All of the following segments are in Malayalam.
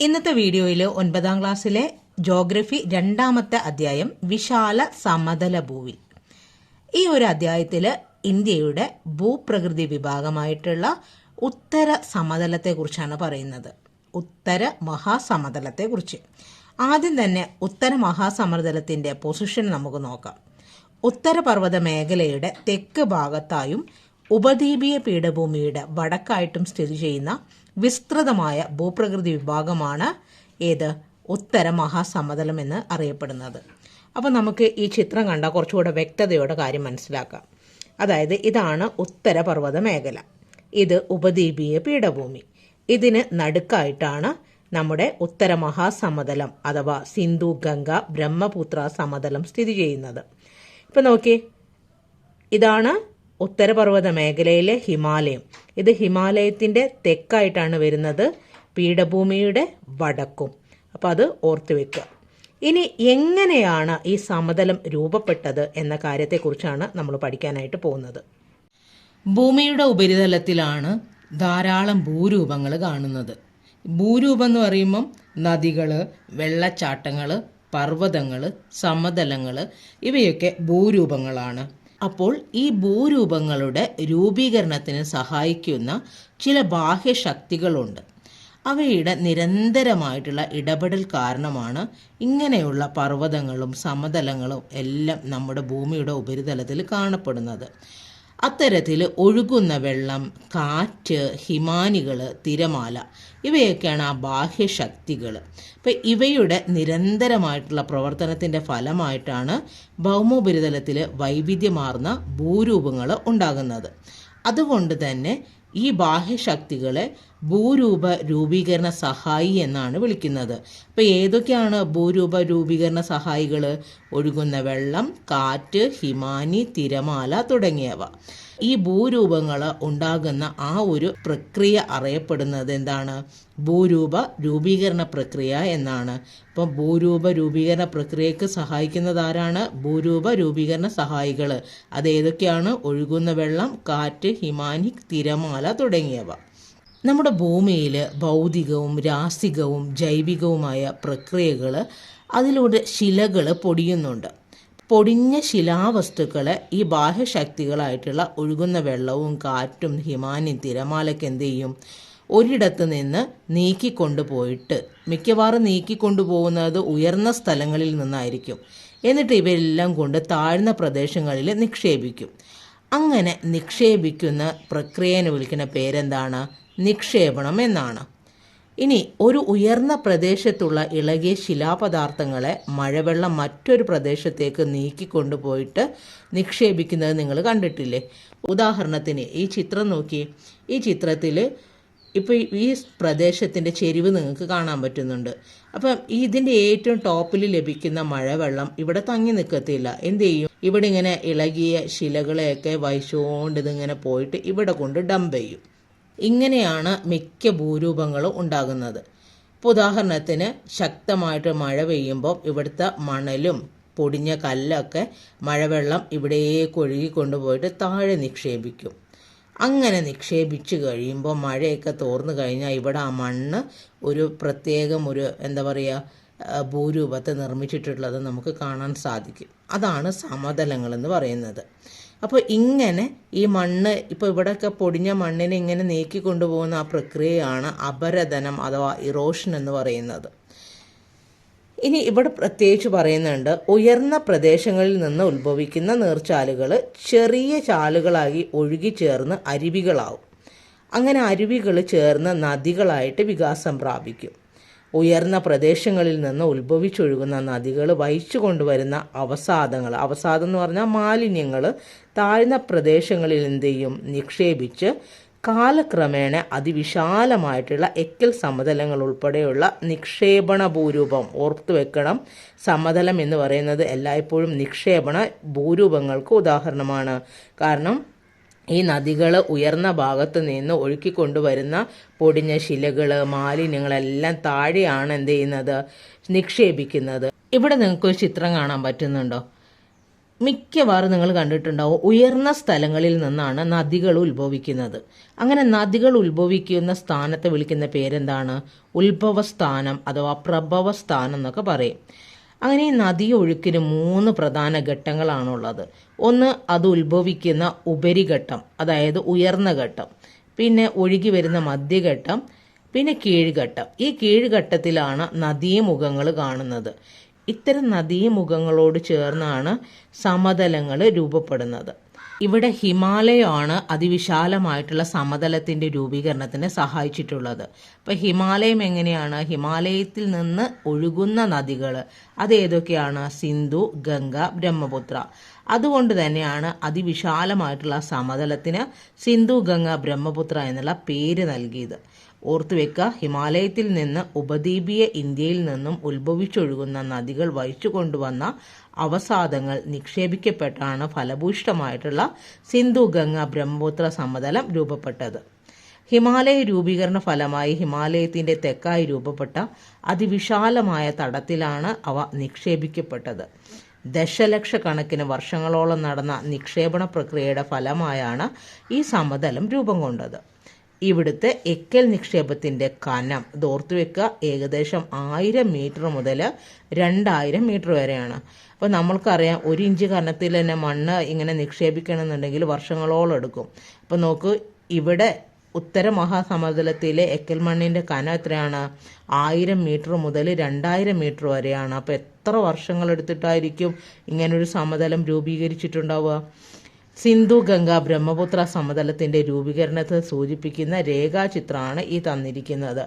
ഇന്നത്തെ വീഡിയോയിൽ ഒൻപതാം ക്ലാസ്സിലെ ജോഗ്രഫി രണ്ടാമത്തെ അധ്യായം വിശാല സമതല ഭൂവിൽ. ഈ ഒരു അധ്യായത്തിൽ ഇന്ത്യയുടെ ഭൂപ്രകൃതി വിഭാഗമായിട്ടുള്ള ഉത്തര സമതലത്തെക്കുറിച്ചാണ് പറയുന്നത്. ഉത്തര മഹാസമതലത്തെക്കുറിച്ച് ആദ്യം തന്നെ ഉത്തര മഹാസമതലത്തിന്റെ പൊസിഷൻ നമുക്ക് നോക്കാം. ഉത്തരപർവത മേഖലയുടെ തെക്ക് ഭാഗത്തായും ഉപദ്വീപീയ പീഠഭൂമിയുടെ വടക്കായിട്ടും സ്ഥിതി ചെയ്യുന്ന വിസ്തൃതമായ ഭൂപ്രകൃതി വിഭാഗമാണ് ഏത് ഉത്തര മഹാസമതലം എന്ന് അറിയപ്പെടുന്നത്. അപ്പോൾ നമുക്ക് ഈ ചിത്രം കണ്ടാൽ കുറച്ചുകൂടെ വ്യക്തതയോടെ കാര്യം മനസ്സിലാക്കാം. അതായത് ഇതാണ് ഉത്തരപർവത മേഖല. ഇത് ഉപദ്വീപീയ പീഠഭൂമി. ഇതിന് നടുക്കായിട്ടാണ് നമ്മുടെ ഉത്തര മഹാസമതലം അഥവാ സിന്ധു ഗംഗ ബ്രഹ്മപുത്ര സമതലം സ്ഥിതി ചെയ്യുന്നത്. ഇപ്പം നോക്കിയേ ഇതാണ് ഉത്തരപർവത മേഖലയിലെ ഹിമാലയം. ഇത് ഹിമാലയത്തിന്റെ തെക്കായിട്ടാണ് വരുന്നത്. പീഠഭൂമിയുടെ വടക്കും. അപ്പോൾ അത് ഓർത്തു വെക്കുക. ഇനി എങ്ങനെയാണ് ഈ സമതലം രൂപപ്പെട്ടത് എന്ന കാര്യത്തെക്കുറിച്ചാണ് നമ്മൾ പഠിക്കാനായിട്ട് പോകുന്നത്. ഭൂമിയുടെ ഉപരിതലത്തിലാണ് ധാരാളം ഭൂരൂപങ്ങൾ കാണുന്നത്. ഭൂരൂപം എന്ന് പറയുമ്പം നദികൾ വെള്ളച്ചാട്ടങ്ങൾ പർവതങ്ങൾ സമതലങ്ങൾ ഇവയൊക്കെ ഭൂരൂപങ്ങളാണ്. അപ്പോൾ ഈ ഭൂരൂപങ്ങളുടെ രൂപീകരണത്തിന് സഹായിക്കുന്ന ചില ബാഹ്യശക്തികളുണ്ട്. അവയുടെ നിരന്തരമായിട്ടുള്ള ഇടപെടൽ കാരണമാണ് ഇങ്ങനെയുള്ള പർവതങ്ങളും സമതലങ്ങളും എല്ലാം നമ്മുടെ ഭൂമിയുടെ ഉപരിതലത്തിൽ കാണപ്പെടുന്നത്. അത്തരത്തിൽ ഒഴുകുന്ന വെള്ളം കാറ്റ് ഹിമാനികൾ തിരമാല ഇവയൊക്കെയാണ് ആ ബാഹ്യശക്തികൾ. അപ്പം ഇവയുടെ നിരന്തരമായിട്ടുള്ള പ്രവർത്തനത്തിന്റെ ഫലമായിട്ടാണ് ഭൗമോപരിതലത്തിൽ വൈവിധ്യമാർന്ന ഭൂരൂപങ്ങൾ ഉണ്ടാകുന്നത്. അതുകൊണ്ട് തന്നെ ഈ ബാഹ്യശക്തികളെ ഭൂരൂപ രൂപീകരണ സഹായി എന്നാണ് വിളിക്കുന്നത്. അപ്പോൾ ഏതൊക്കെയാണ് ഭൂരൂപ രൂപീകരണ സഹായികൾ ഒഴുകുന്ന വെള്ളം കാറ്റ് ഹിമാനി തിരമാല തുടങ്ങിയവ. ഈ ഭൂരൂപങ്ങൾ ഉണ്ടാകുന്ന ആ ഒരു പ്രക്രിയ അറിയപ്പെടുന്നത് എന്താണ്? ഭൂരൂപ രൂപീകരണ പ്രക്രിയ എന്നാണ്. ഇപ്പം ഭൂരൂപ രൂപീകരണ പ്രക്രിയക്ക് സഹായിക്കുന്നത് ആരാണ്? ഭൂരൂപ രൂപീകരണ സഹായികൾ അത് ഏതൊക്കെയാണ്? ഒഴുകുന്ന വെള്ളം കാറ്റ് ഹിമാനി തിരമാല തുടങ്ങിയവ. നമ്മുടെ ഭൂമിയിൽ ഭൗതികവും രാസികവും ജൈവികവുമായ പ്രക്രിയകൾ അതിലൂടെ ശിലകൾ പൊടിയുന്നുണ്ട്. പൊടിഞ്ഞ ശിലാവസ്തുക്കളെ ഈ ബാഹ്യശക്തികളായിട്ടുള്ള ഒഴുകുന്ന വെള്ളവും കാറ്റും ഹിമാനിയും തിരമാലയ്ക്ക് എന്ത് ചെയ്യും? ഒരിടത്ത് നിന്ന് നീക്കിക്കൊണ്ടുപോയിട്ട് മിക്കവാറും നീക്കിക്കൊണ്ടുപോകുന്നത് ഉയർന്ന സ്ഥലങ്ങളിൽ നിന്നായിരിക്കും. എന്നിട്ട് ഇവയെല്ലാം കൊണ്ട് താഴ്ന്ന പ്രദേശങ്ങളിൽ നിക്ഷേപിക്കും. അങ്ങനെ നിക്ഷേപിക്കുന്ന പ്രക്രിയനെ വിളിക്കുന്ന പേരെന്താണ്? നിക്ഷേപണം എന്നാണ് ഇനി ഒരു ഉയർന്ന പ്രദേശത്തുള്ള ഇളകിയ ശിലാപദാർത്ഥങ്ങളെ മഴവെള്ളം മറ്റൊരു പ്രദേശത്തേക്ക് നീക്കിക്കൊണ്ടുപോയിട്ട് നിക്ഷേപിക്കുന്നത് നിങ്ങൾ കണ്ടിട്ടില്ലേ? ഉദാഹരണത്തിന് ഈ ചിത്രം നോക്കി. ഈ ചിത്രത്തിൽ ഇപ്പോൾ ഈ പ്രദേശത്തിന്റെ ചെരിവ് നിങ്ങൾക്ക് കാണാൻ പറ്റുന്നുണ്ട്. അപ്പം ഇതിന്റെ ഏറ്റവും ടോപ്പിൽ ലഭിക്കുന്ന മഴവെള്ളം ഇവിടെ തങ്ങി നിൽക്കത്തില്ല എന്ത് ചെയ്യും? ഇവിടെ ഇങ്ങനെ ഇളകിയ ശിലകളെയൊക്കെ വഹിച്ചുകൊണ്ട് ഇതിങ്ങനെ പോയിട്ട് ഇവിടെ കൊണ്ട് ഡംപ് ചെയ്യും. ഇങ്ങനെയാണ് മിക്ക ഭൂരൂപങ്ങളും ഉണ്ടാകുന്നത്. ഇപ്പോൾ ഉദാഹരണത്തിന് ശക്തമായിട്ട് മഴ പെയ്യുമ്പോൾ ഇവിടുത്തെ മണലും പൊടിഞ്ഞ കല്ലൊക്കെ മഴവെള്ളം ഇവിടേക്ക് ഒഴുകി കൊണ്ടുപോയിട്ട് താഴെ നിക്ഷേപിക്കും. അങ്ങനെ നിക്ഷേപിച്ച് കഴിയുമ്പോൾ മഴയൊക്കെ തോർന്നു കഴിഞ്ഞാൽ ഇവിടെ ആ മണ്ണ് ഒരു പ്രത്യേകം ഒരു എന്താ പറയുക ഭൂരൂപത്തെ നിർമ്മിച്ചിട്ടുള്ളത് നമുക്ക് കാണാൻ സാധിക്കും. അതാണ് സമതലങ്ങളെന്ന് പറയുന്നത്. അപ്പോൾ ഇങ്ങനെ ഈ മണ്ണ് ഇപ്പോൾ ഇവിടെയൊക്കെ പൊടിഞ്ഞ മണ്ണിനെ ഇങ്ങനെ നീക്കി കൊണ്ടുപോകുന്ന ആ പ്രക്രിയയാണ് അപരദനം അഥവാ ഇറോഷൻ എന്ന് പറയുന്നത്. ഇനി ഇവിടെ പ്രത്യേകിച്ച് പറയുന്നുണ്ട് ഉയർന്ന പ്രദേശങ്ങളിൽ നിന്ന് ഉത്ഭവിക്കുന്ന നീർച്ചാലുകൾ ചെറിയ ചാലുകളായി ഒഴുകിച്ചേർന്ന് അരുവികളാവും. അങ്ങനെ അരുവികൾ ചേർന്ന് നദികളായിട്ട് വികാസം പ്രാപിക്കും. ഉയർന്ന പ്രദേശങ്ങളിൽ നിന്ന് ഉത്ഭവിച്ചൊഴുകുന്ന നദികൾ വഹിച്ചു കൊണ്ടുവരുന്ന അവസാദങ്ങൾ അവസാദം എന്ന് പറഞ്ഞാൽ മാലിന്യങ്ങൾ താഴ്ന്ന പ്രദേശങ്ങളിൽ എന്ത് ചെയ്യും നിക്ഷേപിച്ച് കാലക്രമേണ അതിവിശാലമായിട്ടുള്ള എക്കൽ സമതലങ്ങൾ ഉൾപ്പെടെയുള്ള നിക്ഷേപണ ഭൂരൂപം. ഓർത്തു വെക്കണം. സമതലം എന്ന് പറയുന്നത് എല്ലായ്പ്പോഴും നിക്ഷേപണ ഭൂരൂപങ്ങൾക്ക് ഉദാഹരണമാണ്. കാരണം ഈ നദികൾ ഉയർന്ന ഭാഗത്ത് നിന്ന് ഒഴുക്കിക്കൊണ്ടുവരുന്ന പൊടിഞ്ഞ ശിലകൾ മാലിന്യങ്ങളെല്ലാം താഴെയാണ് എന്ത് ചെയ്യുന്നത്? നിക്ഷേപിക്കുന്നത്. ഇവിടെ നിങ്ങൾക്ക് ഒരു ചിത്രം കാണാൻ പറ്റുന്നുണ്ടോ? മിക്കവാറും നിങ്ങൾ കണ്ടിട്ടുണ്ടാവും ഉയർന്ന സ്ഥലങ്ങളിൽ നിന്നാണ് നദികൾ ഉത്ഭവിക്കുന്നത്. അങ്ങനെ നദികൾ ഉത്ഭവിക്കുന്ന സ്ഥാനത്തെ വിളിക്കുന്ന പേരെന്താണ്? ഉത്ഭവസ്ഥാനം അഥവാ പ്രഭവസ്ഥാനം എന്നൊക്കെ പറയും. അങ്ങനെ ഈ നദി ഒഴുക്കിന് മൂന്ന് പ്രധാന ഘട്ടങ്ങളാണുള്ളത്. ഒന്ന് അത് ഉത്ഭവിക്കുന്ന ഉപരിഘട്ടം അതായത് ഉയർന്ന ഘട്ടം. പിന്നെ ഒഴുകി വരുന്ന മധ്യഘട്ടം പിന്നെ കീഴ്ഘട്ടം. ഈ കീഴ്ഘട്ടത്തിലാണ് നദീമുഖങ്ങൾ കാണുന്നത്. ഇത്തരം നദീമുഖങ്ങളോട് ചേർന്നാണ് സമതലങ്ങൾ രൂപപ്പെടുന്നത്. ഇവിടെ ഹിമാലയമാണ് അതിവിശാലമായിട്ടുള്ള സമതലത്തിന്റെ രൂപീകരണത്തിന് സഹായിച്ചിട്ടുള്ളത്. ഇപ്പൊ ഹിമാലയം എങ്ങനെയാണ്? ഹിമാലയത്തിൽ നിന്ന് ഒഴുകുന്ന നദികൾ അത് ഏതൊക്കെയാണ് സിന്ധു ഗംഗ ബ്രഹ്മപുത്ര. അതുകൊണ്ട് തന്നെയാണ് അതിവിശാലമായിട്ടുള്ള സമതലത്തിന് സിന്ധു ഗംഗ ബ്രഹ്മപുത്ര എന്നുള്ള പേര് നൽകിയത്. ഓർത്തുവെക്കുക ഹിമാലയത്തിൽ നിന്ന് ഉപദ്വീപീയ ഇന്ത്യയിൽ നിന്നും ഉത്ഭവിച്ചൊഴുകുന്ന നദികൾ വഹിച്ചു കൊണ്ടുവന്ന അവസാദങ്ങൾ നിക്ഷേപിക്കപ്പെട്ടാണ് ഫലഭൂഷ്ടമായിട്ടുള്ള സിന്ധു ഗംഗ ബ്രഹ്മപുത്ര സമതലം രൂപപ്പെട്ടത്. ഹിമാലയ രൂപീകരണ ഫലമായി ഹിമാലയത്തിന്റെ തെക്കായി രൂപപ്പെട്ട അതിവിശാലമായ തടത്തിലാണ് അവ നിക്ഷേപിക്കപ്പെട്ടത്. ദശലക്ഷക്കണക്കിന് വർഷങ്ങളോളം നടന്ന നിക്ഷേപണ പ്രക്രിയയുടെ ഫലമായാണ് ഈ സമതലം രൂപം കൊണ്ടത്. ഇവിടുത്തെ എക്കൽ നിക്ഷേപത്തിന്റെ കനം. ഇത് ഓർത്തുവെക്കുക ഏകദേശം ആയിരം മീറ്റർ മുതൽ രണ്ടായിരം മീറ്റർ വരെയാണ്. അപ്പോൾ നമ്മൾക്കറിയാം ഒരു ഇഞ്ച് കനത്തിൽ തന്നെ മണ്ണ് ഇങ്ങനെ നിക്ഷേപിക്കണമെന്നുണ്ടെങ്കിൽ വർഷങ്ങളോളം എടുക്കും. അപ്പോൾ നോക്കൂ ഇവിടെ ഉത്തര മഹാസമതലത്തിലെ എക്കൽ മണ്ണിന്റെ കനം എത്രയാണ്? ആയിരം മീറ്റർ മുതൽ രണ്ടായിരം മീറ്റർ വരെയാണ്. അപ്പോൾ എത്ര വർഷങ്ങൾ എടുത്തിട്ടായിരിക്കും ഇങ്ങനൊരു സമതലം രൂപീകരിച്ചിട്ടുണ്ടാവുക? സിന്ധു ഗംഗ ബ്രഹ്മപുത്ര സമതലത്തിന്റെ രൂപീകരണത്തെ സൂചിപ്പിക്കുന്ന രേഖാചിത്രമാണ് ഈ തന്നിരിക്കുന്നത്.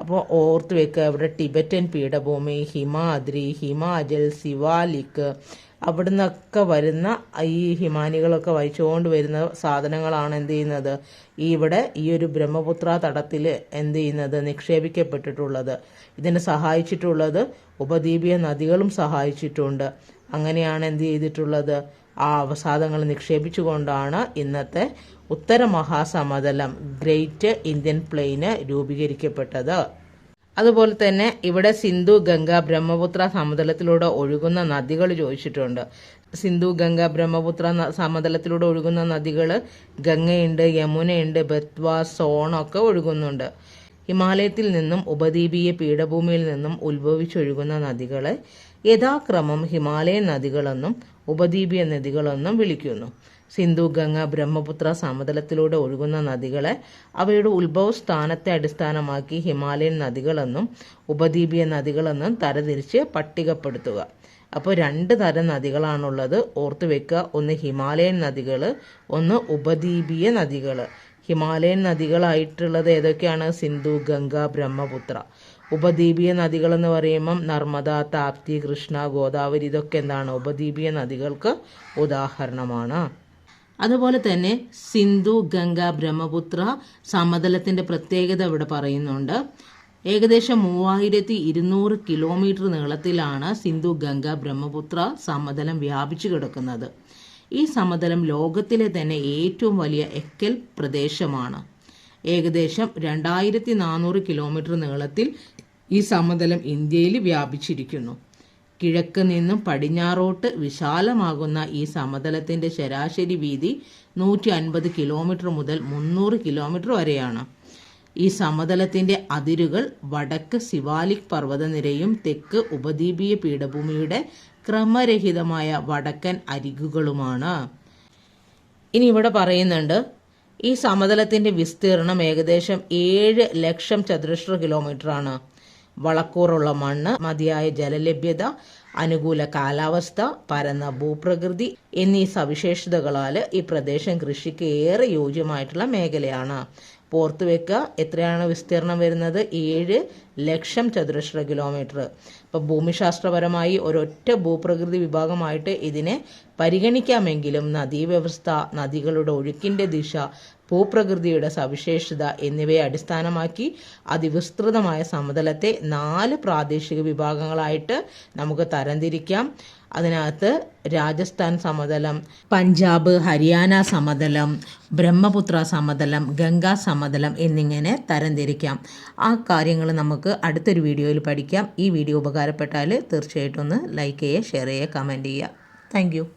അപ്പോൾ ഓർത്ത് വെക്കുക ഇവിടെ ടിബറ്റൻ പീഠഭൂമി ഹിമാദ്രി ഹിമാചൽ സിവാലിക്ക് അവിടെ നിന്നൊക്കെ വരുന്ന ഈ ഹിമാനികളൊക്കെ വഹിച്ചുകൊണ്ട് വരുന്ന സാധനങ്ങളാണ് എന്ത് ചെയ്യുന്നത്? ഈ ഇവിടെ ഈ ഒരു ബ്രഹ്മപുത്ര തടത്തിൽ എന്ത് ചെയ്യുന്നത്? നിക്ഷേപിക്കപ്പെട്ടിട്ടുള്ളത്. ഇതിനെ സഹായിച്ചിട്ടുള്ളത് ഉപദ്വീപീയ നദികളും സഹായിച്ചിട്ടുണ്ട്. അങ്ങനെയാണ് എന്ത് ചെയ്തിട്ടുള്ളത്? ആ അവസാദങ്ങൾ നിക്ഷേപിച്ചുകൊണ്ടാണ് ഇന്നത്തെ ഉത്തര മഹാസമതലം ഗ്രേറ്റ് ഇന്ത്യൻ പ്ലെയിന് രൂപീകരിക്കപ്പെട്ടത്. അതുപോലെ തന്നെ ഇവിടെ സിന്ധു ഗംഗ ബ്രഹ്മപുത്ര സമതലത്തിലൂടെ ഒഴുകുന്ന നദികൾ ചോദിച്ചിട്ടുണ്ട്. സിന്ധു ഗംഗ ബ്രഹ്മപുത്ര സമതലത്തിലൂടെ ഒഴുകുന്ന നദികൾ ഗംഗയുണ്ട് യമുനയുണ്ട് ബത്വ സോണൊക്കെ ഒഴുകുന്നുണ്ട്. ഹിമാലയത്തിൽ നിന്നും ഉപദ്വീപീയ പീഠഭൂമിയിൽ നിന്നും ഉത്ഭവിച്ചൊഴുകുന്ന നദികളെ യഥാക്രമം ഹിമാലയൻ നദികളെന്നും ഉപദ്വീപീയ നദികളെന്നും വിളിക്കുന്നു. സിന്ധു ഗംഗ ബ്രഹ്മപുത്ര സമതലത്തിലൂടെ ഒഴുകുന്ന നദികളെ അവയുടെ ഉത്ഭവസ്ഥാനത്തെ അടിസ്ഥാനമാക്കി ഹിമാലയൻ നദികളെന്നും ഉപദ്വീപീയ നദികളെന്നും തരതിരിച്ച് പട്ടികപ്പെടുത്തുക. അപ്പോൾ രണ്ട് തരം നദികളാണുള്ളത്. ഓർത്തു വെക്കുക ഒന്ന് ഹിമാലയൻ നദികൾ ഒന്ന് ഉപദ്വീപീയ നദികൾ ഹിമാലയൻ നദികളായിട്ടുള്ളത് ഏതൊക്കെയാണ്? സിന്ധു ഗംഗ ബ്രഹ്മപുത്ര. ഉപദ്വീപീയ നദികൾ എന്ന് പറയുമ്പം നർമ്മദ താപ്തി കൃഷ്ണ ഗോദാവരി ഇതൊക്കെ എന്താണ്? ഉപദ്വീപീയ നദികൾക്ക് ഉദാഹരണമാണ്. അതുപോലെ തന്നെ സിന്ധു ഗംഗ ബ്രഹ്മപുത്ര സമതലത്തിന്റെ പ്രത്യേകത ഇവിടെ പറയുന്നുണ്ട്. ഏകദേശം മൂവായിരത്തി ഇരുന്നൂറ് കിലോമീറ്റർ നീളത്തിലാണ് സിന്ധു ഗംഗ ബ്രഹ്മപുത്ര സമതലം വ്യാപിച്ചു കിടക്കുന്നത്. ഈ സമതലം ലോകത്തിലെ തന്നെ ഏറ്റവും വലിയ എക്കൽ പ്രദേശമാണ്. ഏകദേശം രണ്ടായിരത്തി നാനൂറ് കിലോമീറ്റർ നീളത്തിൽ ഈ സമതലം ഇന്ത്യയിൽ വ്യാപിച്ചിരിക്കുന്നു. കിഴക്ക് നിന്നും പടിഞ്ഞാറോട്ട് വിശാലമാകുന്ന ഈ സമതലത്തിന്റെ ശരാശരി വീതി നൂറ്റി അൻപത് കിലോമീറ്റർ മുതൽ മുന്നൂറ് കിലോമീറ്റർ വരെയാണ്. ഈ സമതലത്തിന്റെ അതിരുകൾ വടക്ക് സിവാലിക് പർവതനിരയും തെക്ക് ഉപദ്വീപീയ പീഠഭൂമിയുടെ ക്രമരഹിതമായ വടക്കൻ അരികുകളുമാണ്. ഇനി ഇവിടെ പറയുന്നുണ്ട് ഈ സമതലത്തിന്റെ വിസ്തീർണം ഏകദേശം ഏഴ് ലക്ഷം ചതുരശ്ര കിലോമീറ്റർ ആണ് വളക്കൂറുള്ള മണ്ണ് മതിയായ ജലലഭ്യത അനുകൂല കാലാവസ്ഥ പരന്ന ഭൂപ്രകൃതി എന്നീ സവിശേഷതകളാൽ ഈ പ്രദേശം കൃഷിക്ക് ഏറെ യോജ്യമായിട്ടുള്ള മേഖലയാണ്. പോർത്ത് വെക്കുക എത്രയാണ് വിസ്തീർണം വരുന്നത്? ഏഴ് ലക്ഷം ചതുരശ്ര കിലോമീറ്റർ. അപ്പോൾ ഭൂമിശാസ്ത്രപരമായി ഒരൊറ്റ ഭൂപ്രകൃതി വിഭാഗമായിട്ട് ഇതിനെ പരിഗണിക്കാമെങ്കിലും നദീവ്യവസ്ഥ നദികളുടെ ഒഴുക്കിന്റെ ദിശ ഭൂപ്രകൃതിയുടെ സവിശേഷത എന്നിവയെ അടിസ്ഥാനമാക്കി അതിവിസ്തൃതമായ സമതലത്തെ നാല് പ്രാദേശിക വിഭാഗങ്ങളായിട്ട് നമുക്ക് തരംതിരിക്കാം. അതിനകത്ത് രാജസ്ഥാൻ സമതലം പഞ്ചാബ് ഹരിയാന സമതലം ബ്രഹ്മപുത്ര സമതലം ഗംഗാ സമതലം എന്നിങ്ങനെ തരംതിരിക്കാം. ആ കാര്യങ്ങൾ നമുക്ക് അടുത്തൊരു വീഡിയോയിൽ പഠിക്കാം. ഈ വീഡിയോ ഉപകാരപ്പെട്ടാൽ തീർച്ചയായിട്ടും ഒന്ന് ലൈക്ക് ചെയ്യുക ഷെയർ ചെയ്യുക കമന്റ് ചെയ്യുക. താങ്ക്